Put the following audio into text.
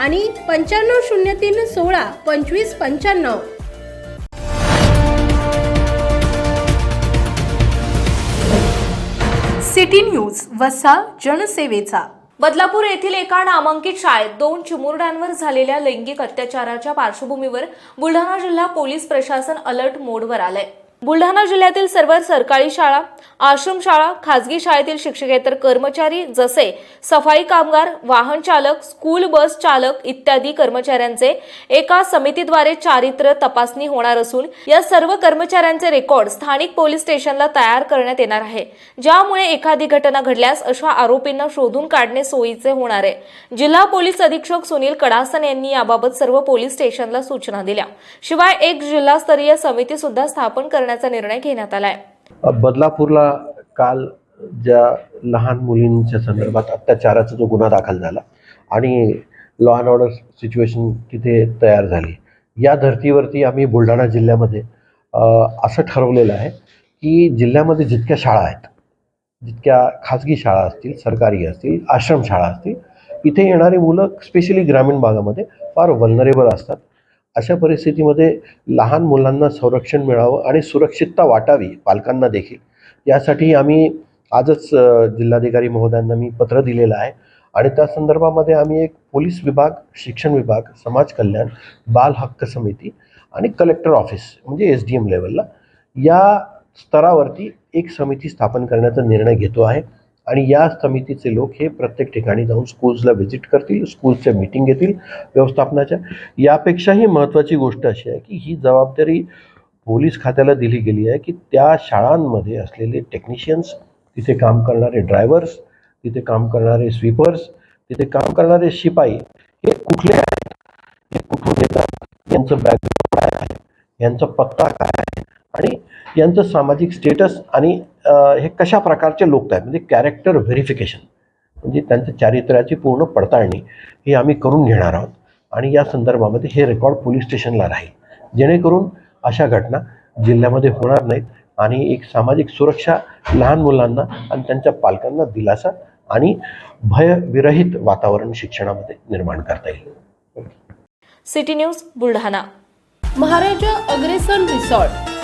आणि पंच्याण्णव शून्य तीन सोळा पंचवीस पंच्याण्णव. सिटी न्यूज वसा जनसेवेचा. बदलापूर येथील एका नामांकित शाळेत दोन चिमुरड्यांवर झालेल्या लैंगिक अत्याचाराच्या पार्श्वभूमीवर बुलढाणा जिल्हा पोलीस प्रशासन अलर्ट मोडवर आलंय. बुलढाणा जिल्ह्यातील सर्व सरकारी शाळा आश्रमशाळा खासगी शाळेतील शिक्षकेतर कर्मचारी जसे सफाई कामगार वाहन चालक स्कूल बस चालक इत्यादी कर्मचाऱ्यांचे एका समितीद्वारे चारित्र्य तपासणी होणार असून या सर्व कर्मचाऱ्यांचे रेकॉर्ड स्थानिक पोलीस स्टेशनला तयार करण्यात येणार आहे. ज्यामुळे एखादी घटना घडल्यास अशा आरोपींना शोधून काढणे सोयीचे होणार आहे. जिल्हा पोलीस अधीक्षक सुनील कडासन यांनी याबाबत सर्व पोलीस स्टेशनला सूचना दिल्या. शिवाय एक जिल्हास्तरीय समिती सुद्धा स्थापन करण्याचा निर्णय घेण्यात आलाय. बदलापूरला काल ज्या लहान मुलींच्या संदर्भात अत्याचाराचा जो गुन्हा दाखल झाला आणि लॉ अँड ऑर्डर सिच्युएशन तिथे तयार झाली या धर्तीवरती आम्ही बुलढाणा जिल्ह्यामध्ये असं ठरवलेलं आहे की जिल्ह्यामध्ये जितक्या शाळा आहेत जितक्या खाजगी शाळा असतील सरकारी असतील आश्रमशाळा असतील इथे येणारी मुलं स्पेशली ग्रामीण भागामध्ये फार वल्नरेबल असतात. अशा परिस्थितीमध्ये लहान मुलांना संरक्षण मिळावं आणि सुरक्षितता वाटावी पालकांना देखील. यासाठी आम्ही आजच जिल्हाधिकारी महोदयांना मी पत्र दिलेलं आहे आणि त्या संदर्भामध्ये आम्ही एक पोलीस विभाग शिक्षण विभाग समाज कल्याण बाल हक्क समिती आणि कलेक्टर ऑफिस म्हणजे एस डी एम लेवलला या स्तरावरती एक समिती स्थापन करण्याचा निर्णय घेतो आहे. आणि या समितीचे लोक हे प्रत्येक ठिकाणी जाऊन स्कूल्सला व्हिजिट करतील स्कूल्सच्या मीटिंग घेतील व्यवस्थापनाच्या. यापेक्षाही महत्त्वाची गोष्ट अशी आहे की ही जबाबदारी पोलीस खात्याला दिली गेली आहे की त्या शाळांमध्ये असलेले टेक्निशियन्स तिथे काम करणारे ड्रायव्हर्स तिथे काम करणारे स्वीपर्स तिथे काम करणारे शिपाई हे कुठले आहेत? हे कुठून येतात? यांचं बॅकग्राऊंड काय आहे? यांचा पत्ता काय आहे? आणि यांचं सामाजिक स्टेटस आणि हे कशा प्रकारचे लोक आहेत? म्हणजे कॅरेक्टर व्हेरिफिकेशन म्हणजे त्यांच्या चारित्र्याची पूर्ण पडताळणी ही आम्ही करून घेणार आहोत. आणि या संदर्भामध्ये हे रेकॉर्ड पोलीस स्टेशनला राहील. जेणेकरून अशा घटना जिल्ह्यामध्ये होणार नाहीत आणि एक सामाजिक सुरक्षा लहान मुलांना आणि त्यांच्या पालकांना दिलासा आणि भयविरहित वातावरण शिक्षणामध्ये निर्माण करता येईल. City news Buldhana. Maharaja Agrasen resort.